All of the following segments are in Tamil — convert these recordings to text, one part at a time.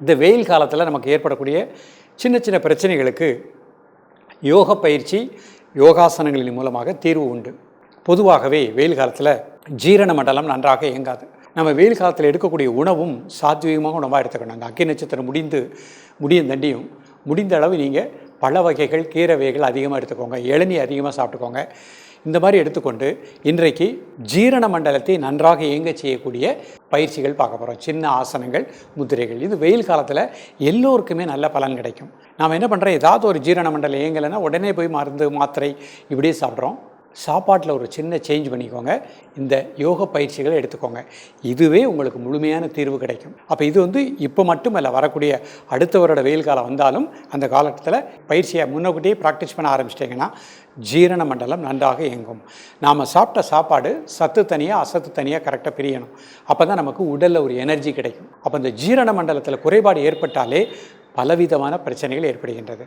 இந்த வெயில் காலத்தில் நமக்கு ஏற்படக்கூடிய சின்ன சின்ன பிரச்சனைகளுக்கு யோக பயிற்சி யோகாசனங்களின் மூலமாக தீர்வு உண்டு. பொதுவாகவே வெயில் காலத்தில் ஜீரண மண்டலம் நன்றாக இயங்காது. நம்ம வெயில் காலத்தில் எடுக்கக்கூடிய உணவும் சாத்வீகமாக உணவாக எடுத்துக்கணும். அந்த அக்கி நட்சத்திரம் முடிந்து முடியும் தண்டியும். முடிந்த அளவு நீங்கள் பழ வகைகள் கீரை வகைகள் அதிகமாக எடுத்துக்கோங்க. இளநீ அதிகமாக சாப்பிட்டுக்கோங்க. இந்த மாதிரி எடுத்துக்கொண்டு இன்றைக்கு ஜீரண மண்டலத்தை நன்றாக இயங்க செய்யக்கூடிய பயிற்சிகள் பார்க்க போகிறோம் சின்ன ஆசனங்கள் முதிரைகள். இது வெயில் காலத்தில் எல்லோருக்குமே நல்ல பலன் கிடைக்கும். நாம் என்ன பண்ணுறோம் ஏதாவது ஒரு ஜீரண மண்டலம் இயங்கலைன்னா உடனே போய் மருந்து மாத்திரை இப்படியே சாப்பிட்றோம். சாப்பாட்டில் ஒரு சின்ன சேஞ்ச் பண்ணிக்கோங்க. இந்த யோக பயிற்சிகளை எடுத்துக்கோங்க. இதுவே உங்களுக்கு முழுமையான தீர்வு கிடைக்கும். அப்போ இது வந்து இப்போ மட்டுமல்ல வரக்கூடிய அடுத்த வருட வெயில் காலம் வந்தாலும் அந்த காலத்தில் பயிற்சியை முன்னக்கூட்டியே ப்ராக்டிஸ் பண்ண ஆரம்பிச்சிட்டிங்கன்னா ஜீரண மண்டலம் நன்றாக இயங்கும். நாம் சாப்பிட்ட சாப்பாடு சத்து தனியாக அசத்து தனியாக கரெக்டாக பிரியணும். அப்போ தான் நமக்கு உடலில் ஒரு எனர்ஜி கிடைக்கும். அப்போ இந்த ஜீரண மண்டலத்தில் குறைபாடு ஏற்பட்டாலே பலவிதமான பிரச்சனைகள் ஏற்படுகின்றது.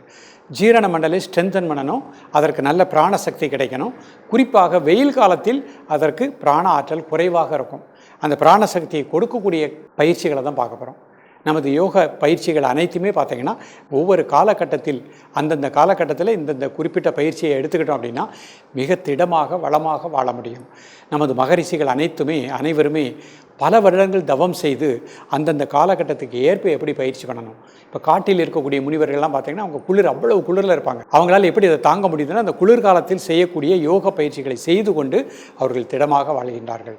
ஜீரண மண்டலை ஸ்ட்ரென்தன் பண்ணணும் அதற்கு நல்ல பிராண சக்தி கிடைக்கணும். குறிப்பாக வெயில் காலத்தில் அதற்கு பிராண ஆற்றல் குறைவாக இருக்கும். அந்த பிராண சக்தியை கொடுக்கக்கூடிய பயிற்சிகளை தான் பார்க்க போகிறோம் நமது யோக பயிற்சிகள் அனைத்துமே பார்த்திங்கன்னா ஒவ்வொரு காலகட்டத்தில் அந்தந்த காலகட்டத்தில் இந்தந்த குறிப்பிட்ட பயிற்சியை எடுத்துக்கிட்டோம் அப்படின்னா மிக திடமாக வளமாக வாழ முடியும். நமது மகரிஷிகள் அனைத்துமே அனைவருமே பல வருடங்கள் தவம் செய்து அந்தந்த காலகட்டத்துக்கு ஏற்ப எப்படி பயிற்சி பண்ணணும்? இப்போ காட்டில் இருக்கக்கூடிய முனிவர்கள்லாம் பார்த்தீங்கன்னா அவங்க குளிர் அவ்வளவு குளிரில் இருப்பாங்க. அவங்களால எப்படி அதை தாங்க முடியுதுன்னா அந்த குளிர்காலத்தில் செய்யக்கூடிய யோக பயிற்சிகளை செய்து கொண்டு அவர்கள் திடமாக வாழ்கின்றார்கள்.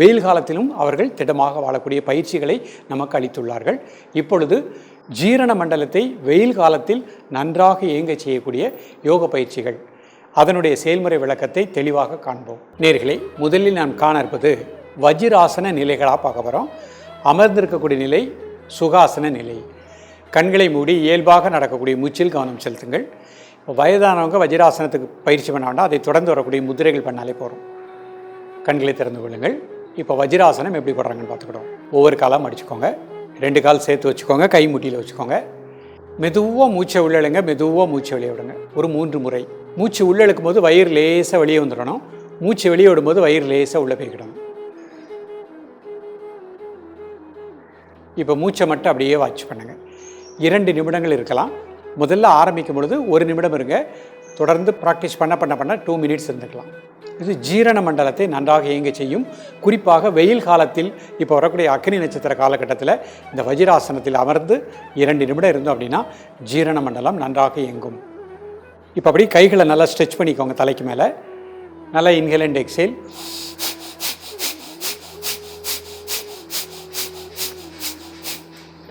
வெயில் காலத்திலும் அவர்கள் திடமாக வாழக்கூடிய பயிற்சிகளை நமக்கு அளித்துள்ளார்கள். இப்பொழுது ஜீரண மண்டலத்தை வெயில் காலத்தில் நன்றாக இயங்க செய்யக்கூடிய யோக பயிற்சிகள். அதனுடைய செயல்முறை விளக்கத்தை தெளிவாக காண்போம். நேர்களை முதலில் நாம் காண இருப்பது வஜிராசன நிலைகளாக பார்க்க போகிறோம் அமர்ந்திருக்கக்கூடிய நிலை சுகாசன நிலை. கண்களை மூடி இயல்பாக நடக்கக்கூடிய மூச்சில் கவனம் செலுத்துங்கள். இப்போ வயதானவங்க வஜிராசனத்துக்கு பயிற்சி பண்ண வேண்டாம். அதை தொடர்ந்து வரக்கூடிய முதிரைகள் பண்ணாலே போகிறோம் கண்களை திறந்து கொள்ளுங்கள். இப்போ வஜிராசனம் எப்படி போடுறாங்கன்னு பார்த்துக்கிட்டோம் ஒவ்வொரு காலாக மடிச்சுக்கோங்க. ரெண்டு கால் சேர்த்து வச்சுக்கோங்க. கை முட்டியில் வச்சுக்கோங்க. மெதுவாக மூச்சை உள்ளழுங்க மெதுவாக மூச்சை வெளியே விடுங்க. ஒரு மூன்று முறை. மூச்சு உள்ளழுக்கும் போது வயிறு லேசாக வெளியே வந்துடணும். மூச்சு வெளியே விடும்போது வயிறு லேசாக உள்ளே போய்க்கிடணும். இப்போ மூச்சை மட்டும் அப்படியே வாட்ச் பண்ணுங்கள் இரண்டு நிமிடங்கள் இருக்கலாம். முதல்ல ஆரம்பிக்கும் பொழுது ஒரு நிமிடம் இருங்க. தொடர்ந்து ப்ராக்டிஸ் பண்ண பண்ண பண்ண டூ மினிட்ஸ் இருந்துக்கலாம். இது ஜீரண மண்டலத்தை நன்றாக இயங்க செய்யும். குறிப்பாக வெயில் காலத்தில் இப்போ வரக்கூடிய அக்னி நட்சத்திர காலகட்டத்தில் இந்த வஜிராசனத்தில் அமர்ந்து இரண்டு நிமிடம் இருந்தோம் அப்படின்னா ஜீரண மண்டலம் நன்றாக இயங்கும். இப்போ அப்படி கைகளை நல்லா ஸ்ட்ரெச் பண்ணிக்கோங்க தலைக்கு மேலே. நல்லா இன்ஹேல் அண்ட் எக்ஸேல்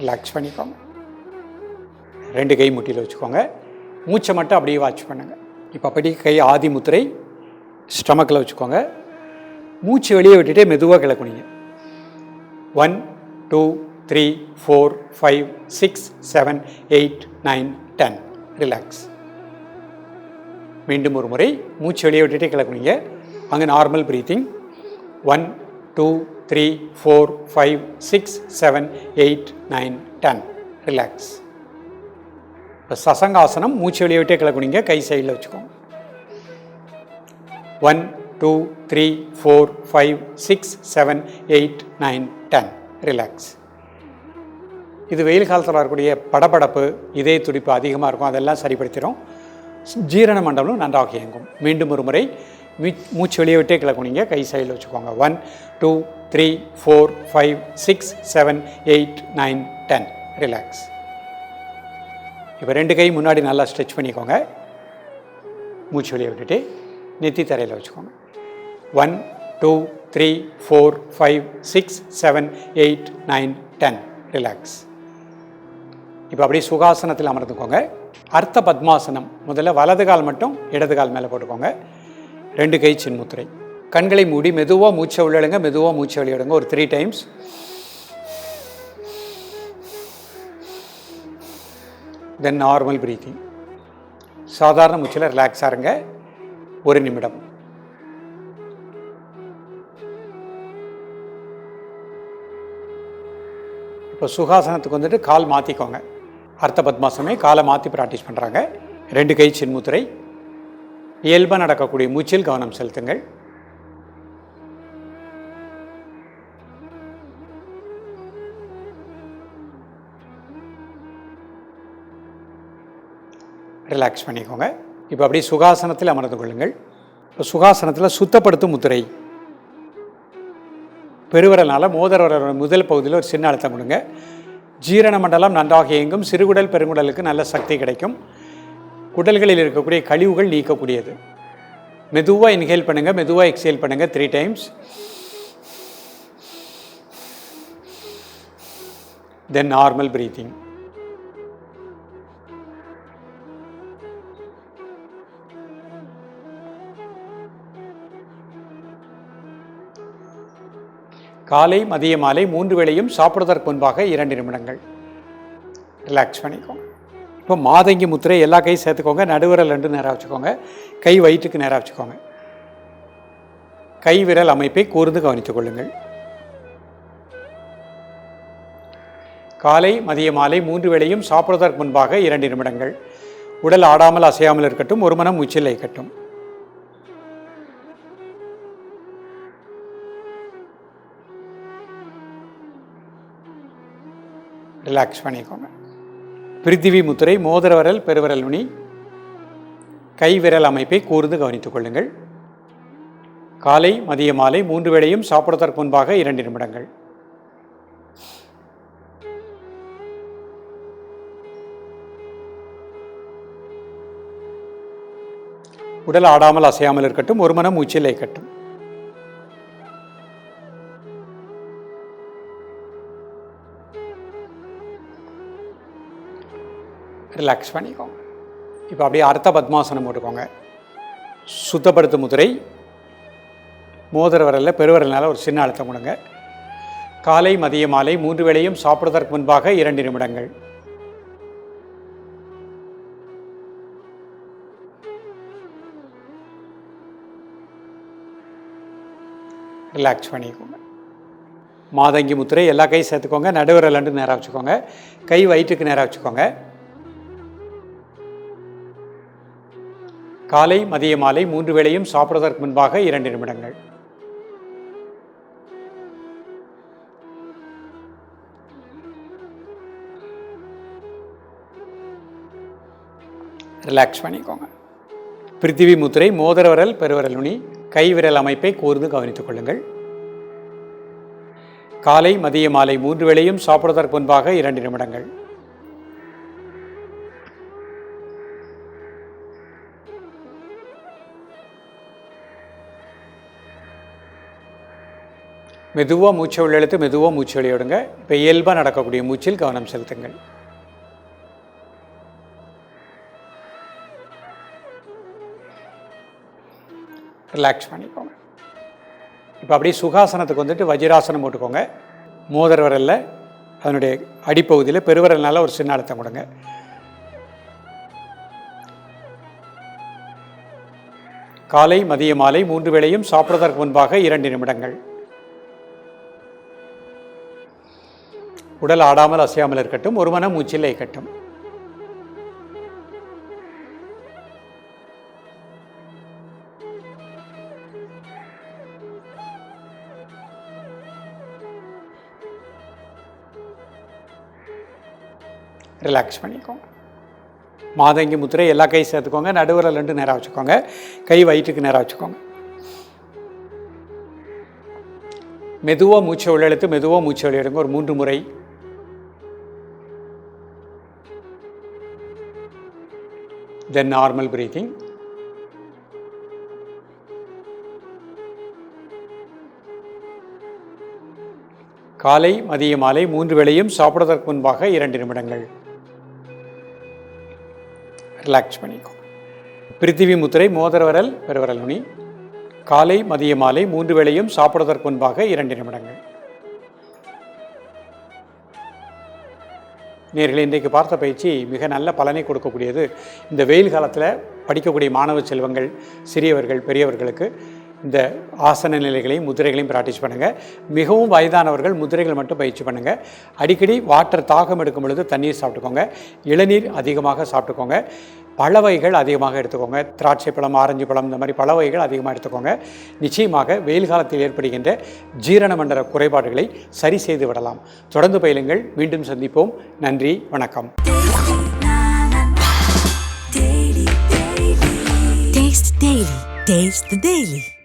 ரிலாக்ஸ் பண்ணிக்கோங்க ரெண்டு கை முட்டியில் வச்சுக்கோங்க. மூச்சை மட்டும் அப்படியே வாட்ச் பண்ணுங்கள் இப்போ அப்படி கை ஆதி முத்திரை ஸ்டமக்கில் வச்சுக்கோங்க. மூச்சு வெளியே விட்டுட்டே மெதுவாக கிளக்குனீங்க. One two three four five six seven eight nine ten relax மீண்டும் ஒரு முறை மூச்சு வெளியே விட்டுட்டே கிளக்குனீங்க. அங்கே normal breathing one two three four five six seven eight nine ten relax இப்போ சசங்காசனம் மூச்சு வெளியே விட்டே கை சைடில் வச்சுக்கோங்க one two three four five six seven eight nine ten relax இது வெயில் காலத்தில் வரக்கூடிய படபடப்பு இதய துடிப்பு அதிகமாக இருக்கும். அதெல்லாம் சரிப்படுத்திடும் ஜீரண மண்டலம் நன்றாக இயங்கும். மீண்டும் ஒரு முறை மூச்சு வெளியே விட்டே கிளக்குனீங்க கை சைடில் வச்சுக்கோங்க. One two three four five six seven eight nine ten relax இப்போ ரெண்டு கை முன்னாடி நல்லா ஸ்ட்ரெச் பண்ணிக்கோங்க. மூச்சு வெளியே விட்டுட்டு நெத்தி தரையில் வச்சுக்கோங்க. One two three four five six seven eight nine ten relax இப்போ அப்படியே சுகாசனத்தில் அமர்ந்துக்கோங்க. அர்த்த பத்மாசனம். முதல்ல வலது கால் மட்டும் இடது கால் மேலே போட்டுக்கோங்க. ரெண்டு கை சின்முத்திரை கண்களை மூடி மெதுவாக மூச்சை உள்ளடுங்க மெதுவாக மூச்சை வெளியிடுங்க. ஒரு three times then normal breathing சாதாரண மூச்சில் ரிலாக்ஸாக இருங்க. ஒரு நிமிடம். இப்போ சுகாசனத்துக்கு வந்துட்டு கால் மாற்றிக்கோங்க அர்த்த பத்மாசமே காலை மாற்றி ப்ராக்டிஸ் பண்ணுறாங்க ரெண்டு கை சின்முத்திரை இயல்பாக நடக்கக்கூடிய மூச்சில் கவனம் செலுத்துங்கள். ரிலாக்ஸ் பண்ணிக்கோங்க. இப்போ அப்படியே சுகாசனத்தில் அமர்ந்து கொள்ளுங்கள். இப்போ சுகாசனத்தில் சுத்தப்படுத்தும் முத்திரை. பெருவரனால் மோதரவரோட முதல் பகுதியில் ஒரு சின்ன அழுத்தம் கொடுங்க. ஜீரண மண்டலம் நன்றாக இயங்கும். சிறுகுடல் பெருங்குடலுக்கு நல்ல சக்தி கிடைக்கும். குடல்களில் இருக்கக்கூடிய கழிவுகள் நீக்கக்கூடியது. மெதுவாக இன்ஹேல் பண்ணுங்கள் மெதுவாக எக்ஸேல் பண்ணுங்கள் three times then normal breathing காலை மதிய மாலை மூன்று வேளையும் சாப்பிடுவதற்கு முன்பாக இரண்டு நிமிடங்கள். ரிலாக்ஸ் பண்ணிக்கோங்க. இப்போ மாதங்கி முத்திரை எல்லா கையும் சேர்த்துக்கோங்க நடுவிரல் ரெண்டு நேராக வச்சுக்கோங்க கை வயிற்றுக்கு நேராக வச்சுக்கோங்க. கை விரல் அமைப்பை கூர்ந்து கவனித்துக் கொள்ளுங்கள். காலை மதிய மாலை மூன்று வேளையும் சாப்பிடுவதற்கு முன்பாக இரண்டு நிமிடங்கள். உடல் ஆடாமல் அசையாமல் இருக்கட்டும் ஒரு மனம் உச்சில் இருக்கட்டும் ரிலாக்ஸ் பண்ணிக்கோங்க. பிரித்திவி முத்திரை மோதிரவரல் பெருவரல் பெருவிரல் நுனி கைவிரல் அமைப்பை கூர்ந்து கவனித்துக் கொள்ளுங்கள். காலை மதிய மாலை மூன்று வேளையும் சாப்பிடுவதற்கு முன்பாக இரண்டு நிமிடங்கள். உடல் ஆடாமல் அசையாமல் இருக்கட்டும் ஒரு மனம் மூச்சில் இருக்கட்டும் ரிலாக்ஸ் பண்ணிக்கோங்க. இப்போ அப்படியே அர்த்த பத்மாசனம் போட்டுக்கோங்க. சுத்தப்படுத்து முதிரை. மோதிர விரலில் ஒரு சின்ன அழுத்தம் கொடுங்க. காலை மதிய மாலை மூன்று வேளையும் சாப்பிடுவதற்கு முன்பாக இரண்டு நிமிடங்கள். ரிலாக்ஸ் பண்ணிக்கோங்க. மாதங்கி முத்திரை எல்லா கையும் சேர்த்துக்கோங்க. நடுவிரல் நேராக வச்சுக்கோங்க. கை வயிற்றுக்கு நேராக வச்சுக்கோங்க. காலை மதிய மாலை மூன்று வேளையும் சாப்பிடுவதற்கு முன்பாக இரண்டு நிமிடங்கள். ரிலாக்ஸ் பண்ணிக்கோங்க. பிருத்திவி முத்திரை மோதிர பெருவரல் நுனி கைவிரல் அமைப்பை கூர்ந்து கவனித்துக் கொள்ளுங்கள். காலை மதிய மாலை மூன்று வேளையும் சாப்பிடுவதற்கு முன்பாக இரண்டு நிமிடங்கள். மெதுவாக மூச்சை உள்ளெழுத்து மெதுவாக மூச்சு வெளியிடுங்க இப்போ இயல்பாக நடக்கக்கூடிய மூச்சில் கவனம் செலுத்துங்கள். ரிலாக்ஸ் பண்ணிக்கோங்க. இப்போ அப்படியே சுகாசனத்துக்கு வந்துட்டு வஜ்ராசனம் போட்டுக்கோங்க. மோதர் விரலில் அதனுடைய அடிப்பகுதியில் பெருவரல்னால ஒரு சின்ன அழுத்தம் கொடுங்க. காலை மதிய மாலை மூன்று வேளையும் சாப்பிடுவதற்கு முன்பாக இரண்டு நிமிடங்கள். உடல் ஆடாமல் அசையாமல் இருக்கட்டும் ஒரு மன மூச்சில் இருக்கட்டும். ரிலாக்ஸ் பண்ணிக்கோங்க மாதங்கி முத்திரை எல்லா கை சேர்த்துக்கோங்க நடுவில் ரெண்டு நேரம் வச்சுக்கோங்க கை வயிற்றுக்கு நேராக வச்சுக்கோங்க. மெதுவாக மூச்சை உள்ளெழுத்து மெதுவாக மூச்சை வெளியிடுங்க ஒரு மூன்று முறை. தென் நார்மல் பிரீத்திங் காலை மதிய மாலை மூன்று வேளையும் சாப்பிடுவதற்கு முன்பாக இரண்டு நிமிடங்கள். ரிலாக்ஸ் பண்ணிக்கோ. பிரித்திவி முத்திரை மோதரவரல் பெருவரல் நுனி. காலை மதிய மாலை மூன்று வேளையும் சாப்பிடுவதற்கு முன்பாக இரண்டு நிமிடங்கள். நேர்களை இன்றைக்கு பார்த்த பயிற்சி மிக நல்ல பலனை கொடுக்கக்கூடியது. இந்த வெயில் காலத்தில் படிக்கக்கூடிய மாணவ செல்வங்கள் சிறியவர்கள் பெரியவர்களுக்கு இந்த ஆசன நிலைகளையும் முதிரைகளையும் ப்ராக்டிஸ் பண்ணுங்கள் மிகவும் வயதானவர்கள் முதிரைகள் மட்டும் பயிற்சி பண்ணுங்கள் அடிக்கடி வாட்டர் தாகம் எடுக்கும் பொழுது தண்ணீர் சாப்பிட்டுக்கோங்க. இளநீர் அதிகமாக சாப்பிட்டுக்கோங்க. பழ வகைகள் அதிகமாக எடுத்துக்கோங்க. திராட்சை பழம் ஆரஞ்சு பழம் இந்த மாதிரி பழ வகைகள் அதிகமாக எடுத்துக்கோங்க. நிச்சயமாக வெயில் காலத்தில் ஏற்படுகின்ற ஜீரண மண்டல குறைபாடுகளை சரி செய்து விடலாம். தொடர்ந்து பயிலுங்கள். மீண்டும் சந்திப்போம். நன்றி. வணக்கம். Taste Daily. Taste the Daily.